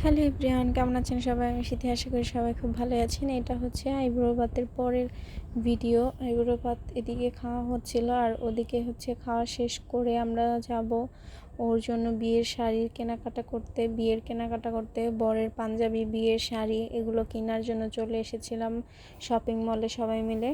Hello everyone, কেমন আছেন সবাই? আমি শীতে আশা করি সবাই খুব ভালো আছেন। এটা হচ্ছে আইব্রো পরের ভিডিও। আইব্রো এদিকে খাওয়া হচ্ছিল আর ওদিকে হচ্ছে খাওয়া শেষ করে আমরা যাব ওর জন্য বিয়ের শাড়ির কেনাকাটা করতে। বিয়ের কেনাকাটা করতে বরের পাঞ্জাবি, বিয়ের শাড়ি এগুলো কেনার জন্য চলে এসেছিলাম শপিং মলে সবাই মিলে।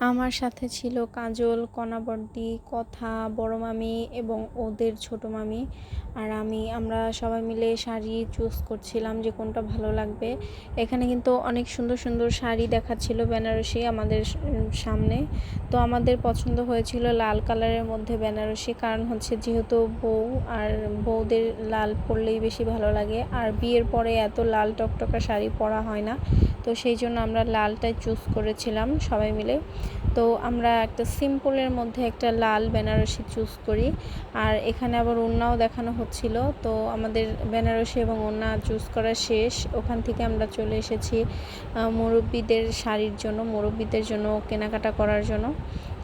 আমার সাথে ছিল কাজল কণাবর্দি কথা, বড় মামি এবং ওদের ছোট মামি। আর আমি, আমরা সবাই মিলে শাড়ি চুজ করছিলাম যে কোনটা ভালো লাগবে। এখানে কিন্তু অনেক সুন্দর সুন্দর শাড়ি দেখাচ্ছিল বেনারসি আমাদের সামনে। তো আমাদের পছন্দ হয়েছিল লাল কালারের মধ্যে বেনারসি, কারণ হচ্ছে যেহেতু বউ, আর বউদের লাল পরলেই বেশি ভালো লাগে। আর বিয়ের পরে এত লাল টকটকা শাড়ি পরা হয় না। তো সেই জন্য আমরা লালটাই চুজ করেছিলাম সবাই মিলে। তো আমরা একটা সিম্পলের মধ্যে একটা লাল বেনারসি চুজ করি। আর এখানে আবার ওড়নাও দেখানো হচ্ছিল। তো আমাদের বেনারসি এবং ওড়না চুজ করা শেষ। ওখান থেকে আমরা চলে এসেছি মুরব্বীদের শাড়ির জন্য, মুরব্বীদের জন্য কেনাকাটা করার জন্য।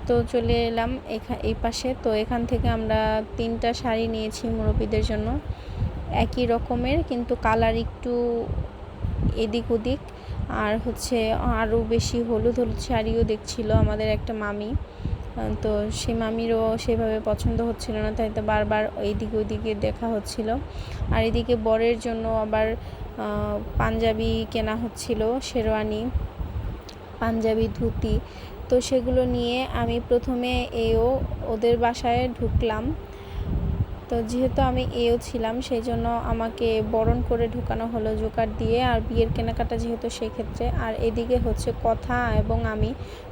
তো চলে এলাম এখা, এই পাশে। তো এখান থেকে আমরা তিনটা শাড়ি নিয়েছি মুরব্বীদের জন্য। একই রকমের, কিন্তু কালার একটু এদিক ওদিক। আর হচ্ছে আরও বেশি হলুদ হলুদ শাড়িও দেখছিল আমাদের একটা মামি। তো সেই মামিরও সেভাবে পছন্দ হচ্ছিল না, তাই তো বারবার এইদিকে ওইদিকে দেখা হচ্ছিল। আর এদিকে বরের জন্য আবার পাঞ্জাবি কেনা হচ্ছিল, শেরওয়ানি, পাঞ্জাবি, ধুতি। তো সেগুলো নিয়ে আমি প্রথমে এও ওদের বাসায় ঢুকলাম। তো যেহেতু আমি এও ছিলাম, সেই জন্য আমাকে বরণ করে ঢুকানো হলো জোকার দিয়ে। আর বিয়ের কেনাকাটা যেহেতু সেক্ষেত্রে আর এদিকে হচ্ছে কথা এবং আমি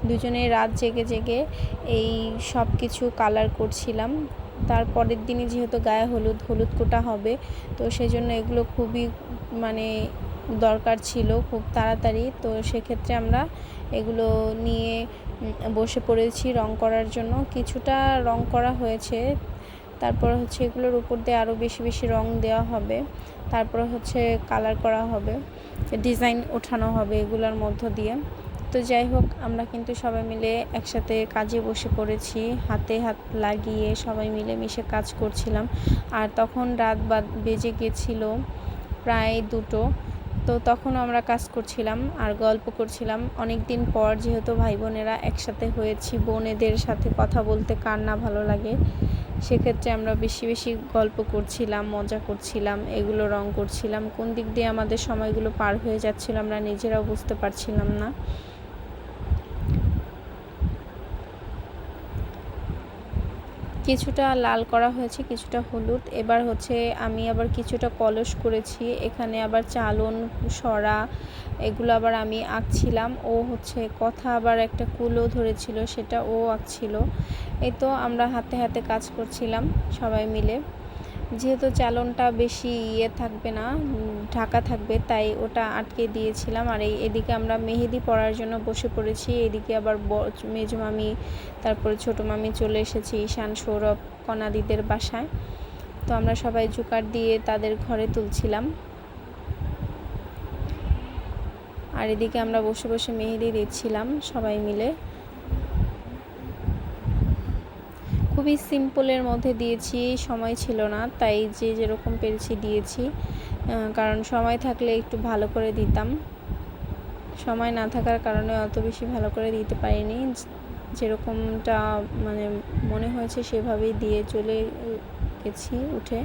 দুজনে রাত জেগে জেগে এই সব কিছু কালার করছিলাম। তারপরের দিনই যেহেতু গায়ে হলুদ হলুদ কোটা হবে, তো সেই জন্য এগুলো খুবই মানে দরকার ছিল খুব তাড়াতাড়ি। তো সেক্ষেত্রে আমরা এগুলো নিয়ে বসে পড়েছি রং করার জন্য। কিছুটা রং করা হয়েছে। তারপর হচ্ছে এগুলোর উপর দিয়ে আরও বেশি বেশি রং দেওয়া হবে। তারপর হচ্ছে কালার করা হবে ডিজাইন ওঠানো হবে এগুলোর মধ্য দিয়ে। তো যাই হোক, আমরা কিন্তু সবাই মিলে একসাথে কাজে বসে পড়েছি, হাতে হাত লাগিয়ে সবাই মিলে মিশে কাজ করছিলাম। আর তখন রাত বাদ বেজে গেছিল প্রায় দুটো, তো তখন আমরা কাজ করছিলাম আর গল্প করছিলাম। অনেক দিন পর যেহেতু ভাই বোনেরা একসাথে হয়েছি, বোনেদের সাথে কথা বলতে কার না ভালো লাগে সেক্ষেত্রে আমরা বেশি বেশি গল্প করছিলাম, মজা করছিলাম, এগুলো রং করছিলাম। কোন দিক দিয়ে আমাদের সময়গুলো পার হয়ে যাচ্ছিল আমরা নিজেরাও বুঝতে পারছিলাম না। কিছুটা লাল করা হয়েছে, কিছুটা হলুদ। এবার হচ্ছে আমি আবার কিছুটা কলস করেছি, এখানে আবার চালন, সরা, এগুলো আবার আমি আঁকছিলাম। ও হচ্ছে কথা আবার একটা কুলো ধরেছিল, সেটা ও আঁকছিল। এই তো আমরা হাতে হাতে কাজ করছিলাম সবাই মিলে। যেহেতু চালনটা বেশি ইয়ে থাকবে না ঢাকা থাকবে, তাই ওটা আটকে দিয়েছিলাম। আর এই এদিকে আমরা মেহেদি পড়ার জন্য বসে পড়েছি, এদিকে আবার মেজো মামি, তারপরে ছোটো মামি চলে এসেছি, ঈশান, সৌরভ, কনাদিদের বাসায়। তো আমরা সবাই জুকার দিয়ে তাদের ঘরে তুলছিলাম। আর এদিকে আমরা বসে বসে মেহেদি দিচ্ছিলাম সবাই মিলে। খুবই সিম্পলের মধ্যে দিয়েছি, সময় ছিল না, তাই যে যেরকম পেরেছি দিয়েছি। কারণ সময় থাকলে একটু ভালো করে দিতাম। সময় না থাকার কারণে অত বেশি ভালো করে দিতে পারিনি। যেরকমটা মানে মনে হয়েছে সেভাবেই দিয়ে চলে গেছি উঠে।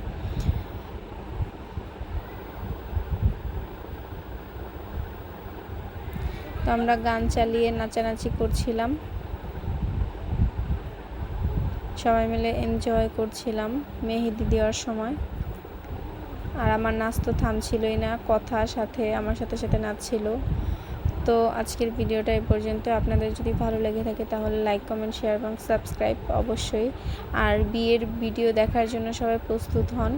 তো আমরা গান চালিয়ে নাচানাচি করছিলাম। সবাই মিলে এনজয় করছিলাম মেহেদি দেওয়ার সময়। আর আমার নাচ তো থামছিলই না, কথা সাথে, আমার সাথে সাথে নাচছিল। তো আজকের ভিডিওটা এ পর্যন্ত। আপনাদের যদি ভালো লেগে থাকে তাহলে লাইক কমেন্ট শেয়ার এবং সাবস্ক্রাইব অবশ্যই। আর বিয়ের ভিডিও দেখার জন্য সবাই প্রস্তুত হন।